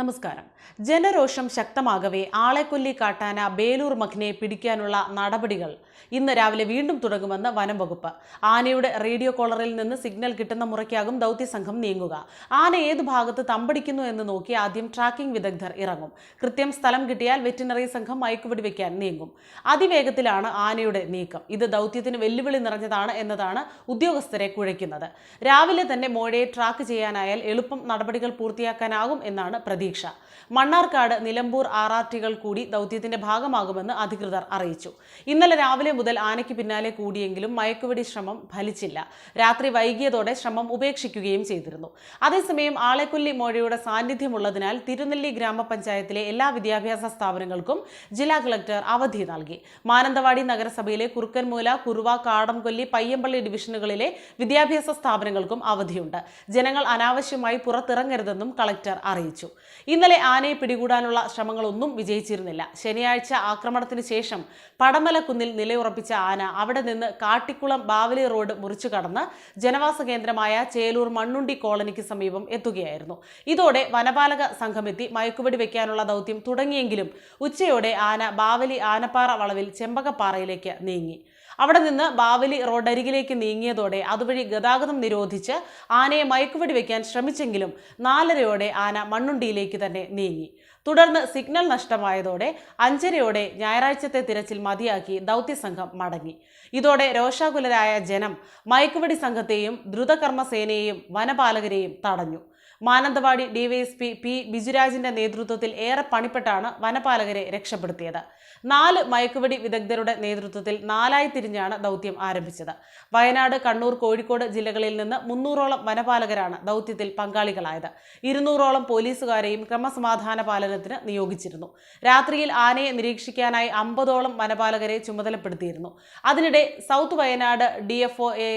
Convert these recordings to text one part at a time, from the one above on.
നമസ്കാരം. ജനരോഷം ശക്തമാകവേ ആളെക്കൊല്ലി കാട്ടാന ബേലൂർ മഖ്നെ പിടിക്കാനുള്ള നടപടികൾ ഇന്ന് രാവിലെ വീണ്ടും തുടങ്ങുമെന്ന് വനം വകുപ്പ്. ആനയുടെ റേഡിയോ കോളറിൽ നിന്ന് സിഗ്നൽ കിട്ടുന്ന മുറയ്ക്കാകും ദൗത്യസംഘം നീങ്ങുക. ആന ഏത് ഭാഗത്ത് തമ്പടിക്കുന്നു എന്ന് നോക്കി ആദ്യം ട്രാക്കിംഗ് വിദഗ്ധർ ഇറങ്ങും. കൃത്യം സ്ഥലം കിട്ടിയാൽ വെറ്റിനറി സംഘം മയക്കുപിടി വയ്ക്കാൻ നീങ്ങും. അതിവേഗത്തിലാണ് ആനയുടെ നീക്കം. ഇത് ദൗത്യത്തിന് വെല്ലുവിളി നിറഞ്ഞതാണ് എന്നതാണ് ഉദ്യോഗസ്ഥരെ കുഴയ്ക്കുന്നത്. രാവിലെ തന്നെ മോഴയെ ട്രാക്ക് ചെയ്യാനായാൽ എളുപ്പം നടപടികൾ പൂർത്തിയാക്കാനാകും എന്നാണ് പ്രതീക്ഷ. മണ്ണാർക്കാട് നിലമ്പൂർ ആർ കൂടി ദൗത്യത്തിന്റെ ഭാഗമാകുമെന്ന് അധികൃതർ അറിയിച്ചു. ഇന്നലെ രാവിലെ മുതൽ ആനയ്ക്ക് പിന്നാലെ കൂടിയെങ്കിലും മയക്കുവെടി ശ്രമം ഫലിച്ചില്ല. രാത്രി വൈകിയതോടെ ശ്രമം ഉപേക്ഷിക്കുകയും ചെയ്തിരുന്നു. അതേസമയം ആളെക്കൊല്ലി മോഴയുടെ സാന്നിധ്യമുള്ളതിനാൽ തിരുനെല്ലി ഗ്രാമപഞ്ചായത്തിലെ എല്ലാ വിദ്യാഭ്യാസ സ്ഥാപനങ്ങൾക്കും ജില്ലാ കളക്ടർ അവധി നൽകി. മാനന്തവാടി നഗരസഭയിലെ കുറുക്കൻമൂല കുറുവ കാടംകൊല്ലി പയ്യമ്പള്ളി ഡിവിഷനുകളിലെ വിദ്യാഭ്യാസ സ്ഥാപനങ്ങൾക്കും അവധിയുണ്ട്. ജനങ്ങൾ അനാവശ്യമായി പുറത്തിറങ്ങരുതെന്നും കളക്ടർ അറിയിച്ചു. ഇന്നലെ ആനയെ പിടികൂടാനുള്ള ശ്രമങ്ങളൊന്നും വിജയിച്ചിരുന്നില്ല. ശനിയാഴ്ച ആക്രമണത്തിന് ശേഷം പടമലക്കുന്നിൽ നിലയുറപ്പിച്ച ആന അവിടെ നിന്ന് കാട്ടിക്കുളം ബാവലി റോഡ് മുറിച്ചു കടന്ന് ജനവാസ കേന്ദ്രമായ ചേലൂർ മണ്ണുണ്ടി കോളനിക്ക് സമീപം എത്തുകയായിരുന്നു. ഇതോടെ വനപാലക സംഘമെത്തി മയക്കുവെടി വെക്കാനുള്ള ദൗത്യം തുടങ്ങിയെങ്കിലും ഉച്ചയോടെ ആന ബാവലി ആനപ്പാറ വളവിൽ ചെമ്പകപ്പാറയിലേക്ക് നീങ്ങി. അവിടെ നിന്ന് ബാവലി റോഡരികിലേക്ക് നീങ്ങിയതോടെ അതുവഴി ഗതാഗതം നിരോധിച്ച് ആനയെ മയക്കുവെടി വയ്ക്കാൻ ശ്രമിച്ചെങ്കിലും നാലരയോടെ ആന മണ്ണുണ്ടിയിലേക്ക് തന്നെ നീങ്ങി. തുടർന്ന് സിഗ്നൽ നഷ്ടമായതോടെ അഞ്ചരയോടെ ഞായറാഴ്ചത്തെ തിരച്ചിൽ മതിയാക്കി ദൗത്യസംഘം മടങ്ങി. ഇതോടെ രോഷാകുലരായ ജനം മയക്കുവെടി സംഘത്തെയും ദ്രുതകർമ്മസേനയെയും വനപാലകരെയും തടഞ്ഞു. മാനന്തവാടി ഡിവൈഎസ്പി പി ബിജുരാജിന്റെ നേതൃത്വത്തിൽ ഏറെ പണിപ്പെട്ടാണ് വനപാലകരെ രക്ഷപ്പെടുത്തിയത്. നാല് മയക്കുവെടി വിദഗ്ധരുടെ നേതൃത്വത്തിൽ നാലായി തിരിഞ്ഞാണ് ദൗത്യം ആരംഭിച്ചത്. വയനാട് കണ്ണൂർ കോഴിക്കോട് ജില്ലകളിൽ നിന്ന് മുന്നൂറോളം വനപാലകരാണ് ദൗത്യത്തിൽ പങ്കാളികളായത്. ഇരുന്നൂറോളം പോലീസുകാരെയും ക്രമസമാധാന പാലനത്തിന് നിയോഗിച്ചിരുന്നു. രാത്രിയിൽ ആനയെ നിരീക്ഷിക്കാനായി അമ്പതോളം വനപാലകരെ ചുമതലപ്പെടുത്തിയിരുന്നു. അതിനിടെ south Wayanad D F O A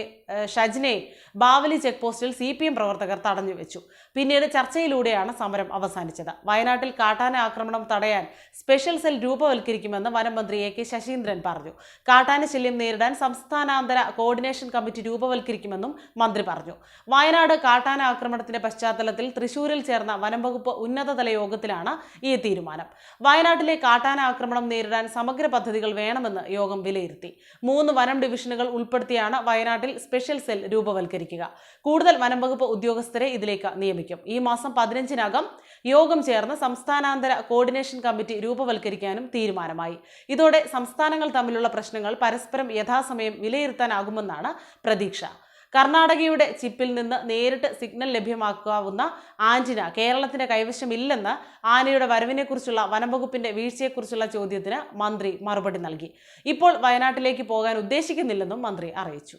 ഷജ്നെ Bavali check പോസ്റ്റിൽ സി പി എം പ്രവർത്തകർ തടഞ്ഞു വെച്ചു. പിന്നീട് ചർച്ചയിലൂടെയാണ് സമരം അവസാനിച്ചത്. വയനാട്ടിൽ കാട്ടാന ആക്രമണം തടയാൻ സ്പെഷ്യൽ സെൽ രൂപവൽക്കരിക്കുമെന്ന് വനം മന്ത്രി എ കെ ശശീന്ദ്രൻ പറഞ്ഞു. കാട്ടാന ശല്യം നേരിടാൻ സംസ്ഥാനാന്തര കോർഡിനേഷൻ കമ്മിറ്റി രൂപവൽക്കരിക്കുമെന്നും മന്ത്രി പറഞ്ഞു. വയനാട് കാട്ടാന ആക്രമണത്തിന്റെ പശ്ചാത്തലത്തിൽ തൃശൂരിൽ ചേർന്ന വനം വകുപ്പ് ഉന്നതതല യോഗത്തിലാണ് ഈ തീരുമാനം. വയനാട്ടിലെ കാട്ടാന ആക്രമണം നേരിടാൻ സമഗ്ര പദ്ധതികൾ വേണമെന്ന് യോഗം വിലയിരുത്തി. മൂന്ന് വനം ഡിവിഷനുകൾ ഉൾപ്പെടുത്തിയാണ് വയനാട്ടിൽ സ്പെഷ്യൽ സെൽ രൂപവൽക്കരിക്കുക. കൂടുതൽ വനം വകുപ്പ് ഉദ്യോഗസ്ഥരെ ഇതിലേക്ക് നിയമിക്കും. ഈ മാസം പതിനഞ്ചിനകം യോഗം ചേർന്ന് സംസ്ഥാനാന്തര കോർഡിനേഷൻ കമ്മിറ്റി രൂപവൽക്കരിക്കാനും തീരുമാനമായി. ഇതോടെ സംസ്ഥാനങ്ങൾ തമ്മിലുള്ള പ്രശ്നങ്ങൾ പരസ്പരം യഥാസമയം വിലയിരുത്താനാകുമെന്നാണ് പ്രതീക്ഷ. കർണാടകയുടെ ചിപ്പിൽ നിന്ന് നേരിട്ട് സിഗ്നൽ ലഭ്യമാക്കാവുന്ന ആന്റിന കേരളത്തിന്റെ കൈവശമില്ലെന്ന് ആനയുടെ വരവിനെക്കുറിച്ചുള്ള വനംവകുപ്പിന്റെ വീഴ്ചയെക്കുറിച്ചുള്ള ചോദ്യത്തിന് മന്ത്രി മറുപടി നൽകി. ഇപ്പോൾ വയനാട്ടിലേക്ക് പോകാൻ ഉദ്ദേശിക്കുന്നില്ലെന്നും മന്ത്രി അറിയിച്ചു.